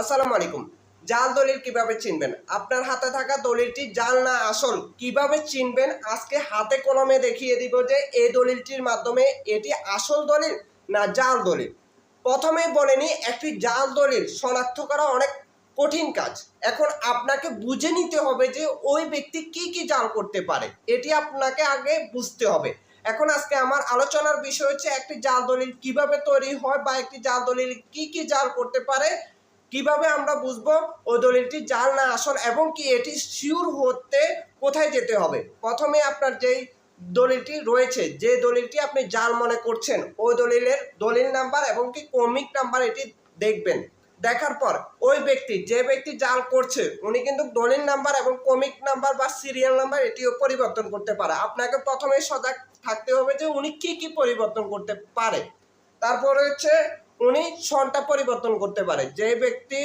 আসসালামু আলাইকুম। জাল দলিল কীভাবে চিনবেন? আপনার হাতে থাকা দলিলটি জাল না, আসল। কীভাবে চিনবেন? আজকে হাতে কলমে দেখিয়ে দিব যে এই দলিলটির মাধ্যমে এটি আসল দলিল না জাল দলিল। প্রথমে বলে নিই, একটি জাল দলিল শনাক্ত করা অনেক কঠিন কাজ। এখন আপনাকে বুঝে নিতে হবে যে ওই ব্যক্তি কি কি জাল করতে পারে। এটি আপনাকে আগে বুঝতে হবে। এখন আজকে আমার আলোচনার বিষয় হচ্ছে একটি জাল দলিল কীভাবে তৈরি হয় বা একটি জাল দলিল কি কি জাল করতে পারে কীভাবে আমরা বুঝব ওই দলিলটি জাল না আসল এবং কি এটি শিওর হতে কোথায় যেতে হবে? প্রথমে আপনার যেই দলিলটি রয়েছে, যে দলিলটি আপনি জাল মনে করছেন ওই দলিলের দলিল নাম্বার এবং কি কমিক নাম্বার এটি দেখবেন। দেখার পর ওই ব্যক্তি, যে ব্যক্তি জাল করছে, উনি কিন্তু দলিল নাম্বার এবং কমিক নাম্বার বা সিরিয়াল নাম্বার এটিও পরিবর্তন করতে পারে। আপনাকে প্রথমে সজাগ থাকতে হবে যে উনি কি কি পরিবর্তন করতে পারে। তারপরে হচ্ছে উনি সনটা পরিবর্তন করতে পারে। যে ব্যক্তি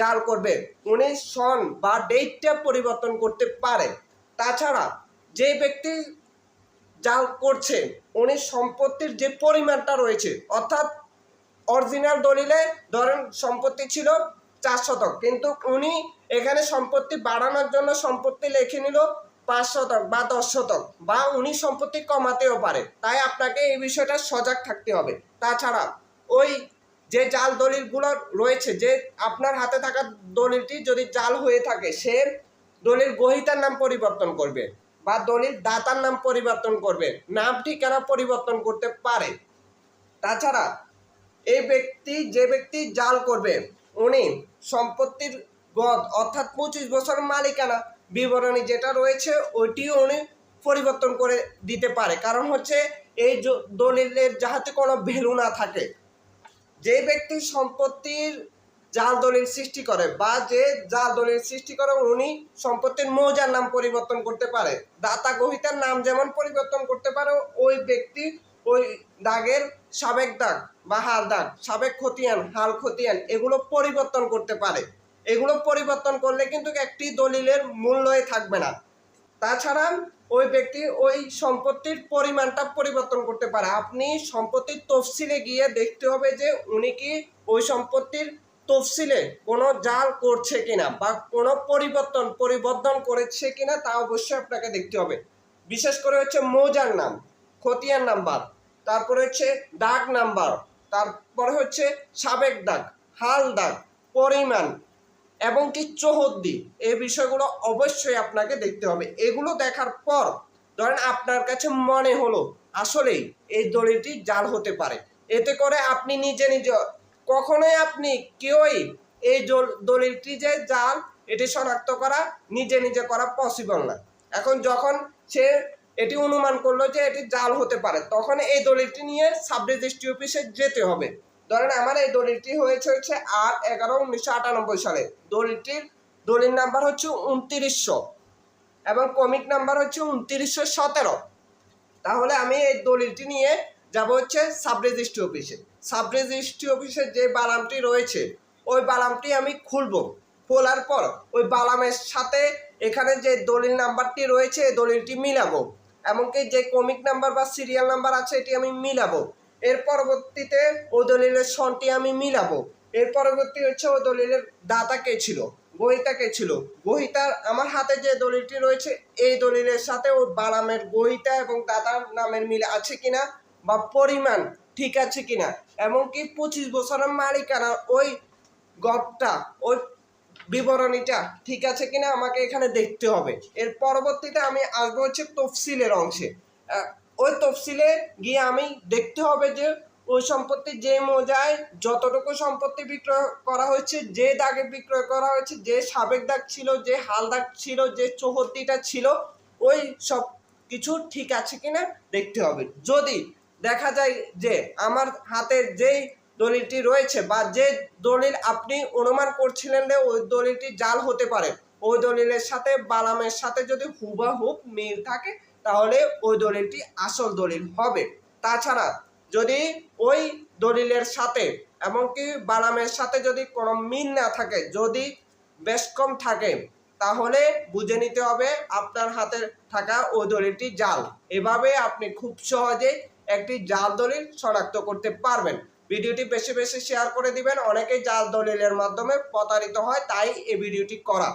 জাল করবে, উনি সন বা ডেটটা পরিবর্তন করতে পারে। তাছাড়া যে ব্যক্তি জাল করছে, উনি সম্পত্তির যে পরিমাণটা রয়েছে, অর্থাৎ অরিজিনাল দলিলে ধরেন সম্পত্তি ছিল চার শতক, কিন্তু উনি এখানে সম্পত্তি বাড়ানোর জন্য সম্পত্তি লিখে নিল পাঁচ শতক বা দশ শতক বা উনি সম্পত্তি কমাতেও পারে। তাই আপনাকে এই বিষয়টা সজাগ থাকতে হবে। তাছাড়া ওই যে জাল দলিলগুলো রয়েছে, যে আপনার হাতে থাকা দলিলটি যদি জাল হয়ে থাকে, সে দলিল গ্রহিতার নাম পরিবর্তন করবে বা দলিল দাতার নাম পরিবর্তন করবে। নাম ঠিকানা পরিবর্তন করতে পারে? তাছাড়া এই ব্যক্তি, যে ব্যক্তি জাল করবে, উনি সম্পত্তির গদ অর্থাৎ পঁচিশ বছর মালিকানা বিবরণী যেটা রয়েছে, ওইটিও উনি পরিবর্তন করে দিতে পারে। কারণ হচ্ছে, এই দলিলের যাহাতে কোনো ভ্যালু না থাকে। যে ব্যক্তি সম্পত্তির জাল দলিল সৃষ্টি করে বা যে জাল দলিল সৃষ্টি করে উনি সম্পত্তির মৌজার নাম পরিবর্তন করতে পারে। দাতা গ্রহিতার নাম যেমন পরিবর্তন করতে পারে, ওই ব্যক্তি ওই দাগের সাবেক দাগ বা হাল দাগ, সাবেক খতিয়ান, হাল খতিয়ান এগুলো পরিবর্তন করতে পারে। এগুলো পরিবর্তন করলে কিন্তু একটি দলিলের মূল্যই থাকবে না। তাছাড়া ওই ব্যক্তি ওই সম্পত্তির পরিমাণটা পরিবর্তন করতে পারে। আপনি সম্পত্তির তফসিলে গিয়ে দেখতে হবে যে উনি কি ওই সম্পত্তির তফসিলে কোনো জাল করছে কিনা বা কোনো পরিবর্তন পরিবর্তন করেছে কিনা তা অবশ্যই আপনাকে দেখতে হবে। বিশেষ করে হচ্ছে মৌজার নাম, খতিয়ান নাম্বার, তারপরে হচ্ছে দাগ নাম্বার, তারপরে হচ্ছে সাবেক দাগ, হাল দাগ, পরিমাণ এবং কি চৌহদ্দি এই বিষয়গুলো অবশ্যই আপনাকে দেখতে হবে। এগুলো দেখার পর ধরেন আপনার কাছে মনে হলো, আসলেই এই দলিলটি জাল হতে পারে। এতে করে আপনি নিজে নিজে, কখনোই আপনি কেউই এই দলিলটি যে জাল, এটি শনাক্ত করা নিজে নিজে করা পসিবল না। এখন যখন সে এটি অনুমান করল যে এটি জাল হতে পারে, তখন এই দলিলটি নিয়ে সাব রেজিস্ট্রি অফিসে যেতে হবে। ধরেন আমার এই দলিলটি হয়েছে হচ্ছে আট এগারো উনিশশো আটানব্বই সালে। দলিলটির দলিল নাম্বার হচ্ছে উনত্রিশশো এবং কমিক নাম্বার হচ্ছে উনত্রিশশো সতেরো। তাহলে আমি এই দলিলটি নিয়ে যাব হচ্ছে সাব রেজিস্ট্রি অফিসে সাব রেজিস্ট্রি অফিসে যে বালামটি রয়েছে, ওই বালামটি আমি খুলবো। খোলার পর ওই বালামের সাথে এখানে যে দলিল নাম্বারটি রয়েছে দলিলটি মিলাবো। এমনকি যে কমিক নাম্বার বা সিরিয়াল নাম্বার আছে, এটি আমি মিলাবো। এর পরবর্তীতে ও দলিলের সনটি আমি মিলাবো। এর পরবর্তী হচ্ছে ও দলিলের দাতা কে ছিল, গহিতা কে ছিল। গহিতার আমার হাতে যে দলিলটি রয়েছে, এই দলিলের সাথে ওই বালামের গহিতা এবং দাতার নামের মিল আছে কিনা বা পরিমাণ ঠিক আছে কিনা, এমনকি পঁচিশ বছরের মালিকানা ওই গপটা, ওই বিবরণীটা ঠিক আছে কিনা আমাকে এখানে দেখতে হবে। এর পরবর্তীতে আমি আসব হচ্ছে তফসিলের অংশে। ওই তফসিলে গিয়ে আমি দেখতে হবে যে ওই সম্পত্তি যে মৌজায় যতটুকু সম্পত্তি বিক্রয় করা হয়েছে, যে দাগে বিক্রয় করা হয়েছে, যে সাবেক দাগ ছিল, যে হাল দাগ ছিল, যে চৌহদ্দিটা ছিল, ওই সব কিছু ঠিক আছে কিনা দেখতে হবে। যদি দেখা যায় যে আমার হাতে যেই দলিলটি রয়েছে বা যে দলিল আপনি অনুমান করছিলেন যে ওই দলিলটি জাল হতে পারে, ওই দলিলের সাথে বালামের সাথে যদি হুবাহুব মিল থাকে তাহলে ওই দলিলটি আসল দলিল হবে। তাছাড়া যদি ওই দলিলের সাথে এমনকি বানামের সাথে যদি কোনো মিল না থাকে, যদি বেশ কম থাকে, তাহলে বুঝে নিতে হবে আপনার হাতে থাকা ওই দলিলটি জাল। এভাবে আপনি খুব সহজে একটি জাল দলিল শনাক্ত করতে পারবেন। ভিডিওটি বেশি বেশি শেয়ার করে দিবেন। অনেকেই জাল দলিলের মাধ্যমে প্রতারিত হয়, তাই এই ভিডিওটি করা।